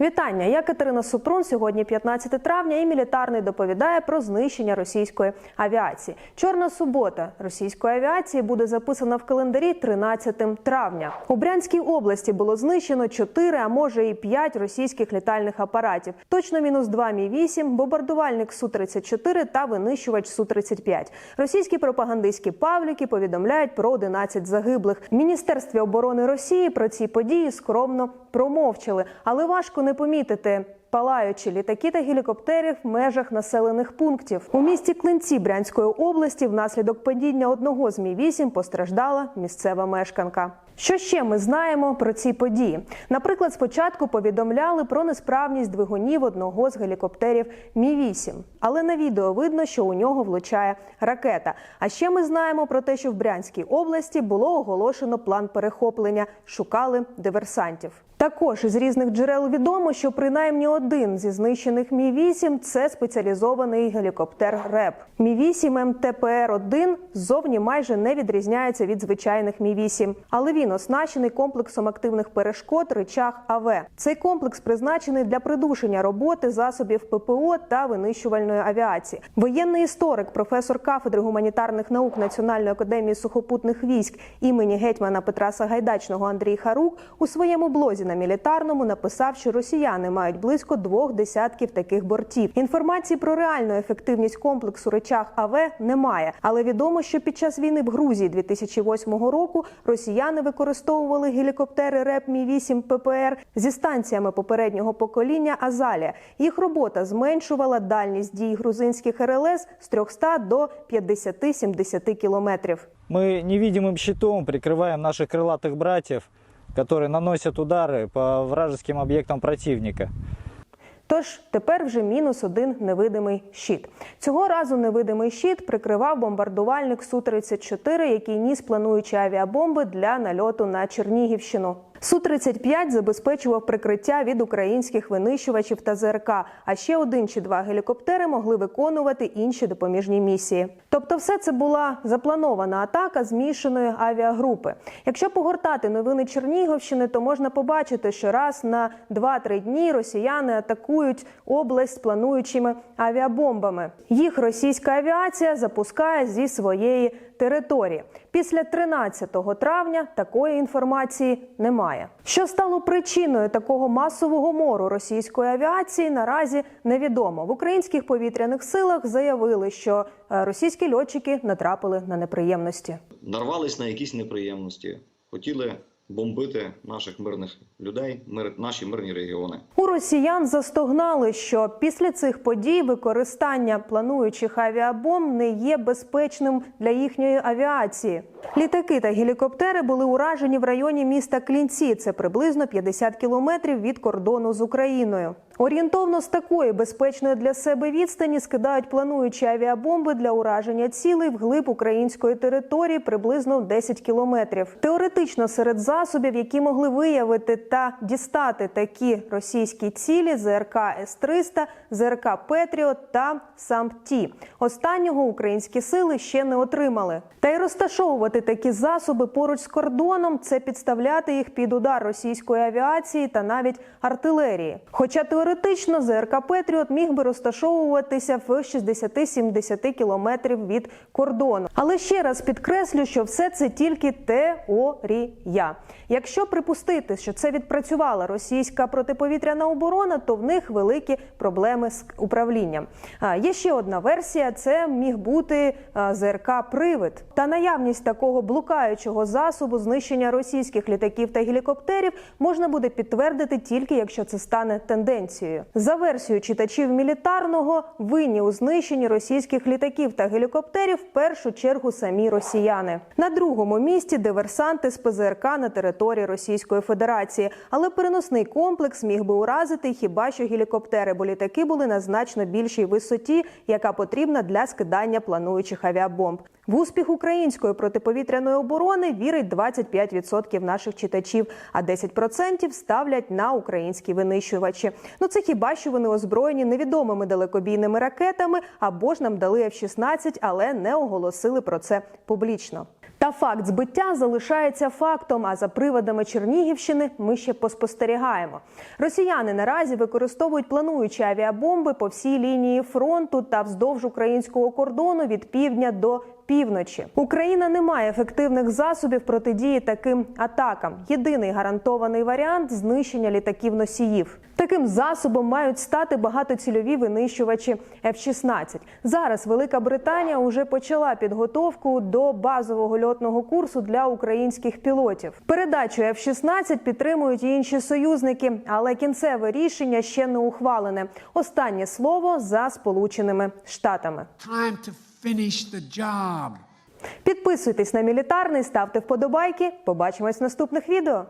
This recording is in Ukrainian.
Вітання, я Катерина Супрун. Сьогодні 15 травня, і мілітарний доповідає про знищення російської авіації. Чорна субота російської авіації буде записана в календарі 13 травня. У Брянській області було знищено 4, а може і 5 російських літальних апаратів. Точно мінус 2 мі 8 бомбардувальник су 34 та винищувач су 35 Російські пропагандистські павліки повідомляють про 11 загиблих. В Міністерстві оборони Росії про ці події скромно промовчали, але важко не помітити. Палаючі літаки та гелікоптерів в межах населених пунктів у місті Клинці Брянської області внаслідок падіння одного з мі 8 постраждала місцева мешканка. Що ще ми знаємо про ці події? Наприклад, спочатку повідомляли про несправність двигунів одного з гелікоптерів Мі 8 але на відео видно, що у нього влучає ракета. А ще ми знаємо про те, що в Брянській області було оголошено план перехоплення, шукали диверсантів. Також із різних джерел відомо, що принаймні один зі знищених Мі 8 це спеціалізований гелікоптер РЕП. Мі 8 МТПР 1 ззовні майже не відрізняється від звичайних Мі 8 але він оснащений комплексом активних перешкод речах АВ. Цей комплекс призначений для придушення роботи засобів ППО та винищувальної авіації. Воєнний історик, професор кафедри гуманітарних наук Національної академії сухопутних військ імені гетьмана Петра Сагайдачного Андрій Харук у своєму блозі на мілітарному написав, що росіяни мають близько двох десятків таких бортів. Інформації про реальну ефективність комплексу речах АВ немає, але відомо, що під час війни в Грузії 2008 року росіяни використовували гелікоптери РЕП Мі 8 ППР зі станціями попереднього покоління Азалія. Їх робота зменшувала дальність дій грузинських РЛС з 300 до 50-70 кілометрів. Мы невидимым щитом прикрываем наших крылатых братьев, которые наносят удары по вражеским объектам противника. Тож тепер вже мінус один невидимий щит. Цього разу невидимий щит прикривав бомбардувальник су 34 який ніс плануючі авіабомби для нальоту на Чернігівщину. су 35 забезпечував прикриття від українських винищувачів та ЗРК. А ще один чи два гелікоптери могли виконувати інші допоміжні місії. Тобто, все це була запланована атака змішаної авіагрупи. Якщо погортати новини Чернігівщини, то можна побачити, що раз на 2-3 дні росіяни атакують область плануючими авіабомбами. Їх російська авіація запускає зі своєї території. Після 13 травня такої інформації немає. Що стало причиною такого масового мору російської авіації, наразі невідомо. В українських повітряних силах заявили, що е, російські льотчики натрапили на неприємності. нарвались на якісь неприємності, хотіли бомбити наших мирних людей, мир, наші мирні регіони. У росіян застогнали, що після цих подій використання плануючих авіабомб не є безпечним для їхньої авіації. Літаки та гелікоптери були уражені в районі міста Клінці. Це приблизно 50 кілометрів від кордону з Україною. Орієнтовно з такої безпечної для себе відстані скидають плануючі авіабомби для ураження цілей вглиб української території приблизно в 10 кілометрів. Теоретично серед засобів, які могли виявити та дістати такі російські цілі, ЗРК С-300, ЗРК Петріот та САМПТІ. Останнього українські сили ще не отримали. Та й розташовувати такі засоби поруч з кордоном це підставляти їх під удар російської авіації та навіть артилерії. Хоча теоретично ЗРК Петріот міг би розташовуватися в 60-70 кілометрів від кордону. Але ще раз підкреслю, що все це тільки теорія. Якщо припустити, що це відпрацювала російська протиповітряна оборона, то в них великі проблеми з управлінням. А є ще одна версія: це міг бути ЗРК Привид. Та наявність такого блукаючого засобу знищення російських літаків та гелікоптерів можна буде підтвердити тільки якщо це стане тенденцією. За версією читачів мілітарного винні у знищенні російських літаків та гелікоптерів в першу чергу самі росіяни. На другому місці диверсанти з ПЗРК на території Російської Федерації, але переносний комплекс міг би уразити хіба що гелікоптери, бо літаки були на значно більшій висоті, яка потрібна для скидання плануючих авіабомб. В успіх української протиповітряної оборони вірить 25% наших читачів, а 10% ставлять на українські винищувачі. Ну це хіба що вони озброєні невідомими далекобійними ракетами або ж нам дали F-16, але не оголосили про це публічно. Та факт збиття залишається фактом. А за приводами Чернігівщини ми ще поспостерігаємо. Росіяни наразі використовують плануючі авіабомби по всій лінії фронту та вздовж українського кордону від півдня до півночі. Україна не має ефективних засобів протидії таким атакам. Єдиний гарантований варіант знищення літаків носіїв. Таким засобом мають стати багатоцільові винищувачі F-16. Зараз Велика Британія вже почала підготовку до базового льотного курсу для українських пілотів. Передачу F-16 підтримують і інші союзники, але кінцеве рішення ще не ухвалене. Останнє слово за Сполученими Штатами. Finish the job. Підписуйтесь на мілітарний, ставте вподобайки. Побачимось в наступних відео.